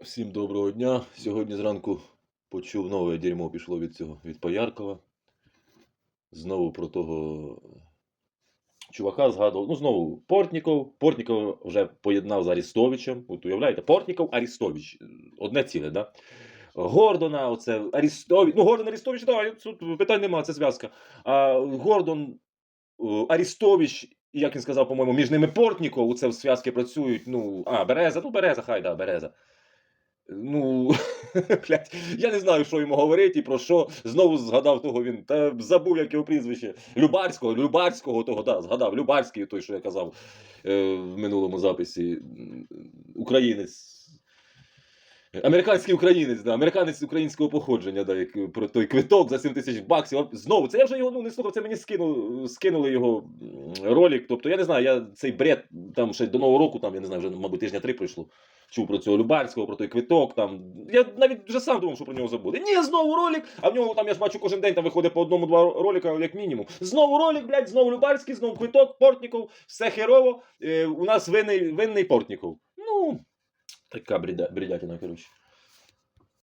Всім доброго дня. Сьогодні зранку почув нове дерьмо пішло від цього від Пояркова. Знову про того чувака згадував. Ну, знову Портніков. Портніков вже поєднав з Арістовичем. От уявляєте, Портніков Арістович. Одне ціле, да? Гордона, оце Арістович. Ну, Гордон Арістович, так, тут питань немає, це зв'язка. А Гордон Арістович, як він сказав, по-моєму, між ними Портніков, це в зв'язки працюють. Ну, а, Береза, ну Береза, хай, да, Береза. Ну, блядь, я не знаю, що йому говорити і про що. Знову згадав того він. Та забув, як його прізвище. Любарського, Любарського того, да, згадав. Любарський, той, що я казав е, в минулому записі. Українець. Американський українець, да, американець українського походження, да, як, про той квиток за 7 тисяч баксів. Знову, це я вже його ну, не слухав, це мені скинули, скинули його ролик. Тобто, я не знаю, я цей бред там ще до Нового року, там, я не знаю, вже, мабуть, тижня три пройшло чув про цього Любарського, про той квиток. Там. Я навіть вже сам думав, що про нього забуде. Ні, знову ролик, а в нього там я ж бачу кожен день там виходить по одному-два ролика, як мінімум. Знову ролик, блядь, знову Любарський, знову квиток, Портніков, все херово. Е, у нас винний, винний Портніков. Така бредятина, коротше.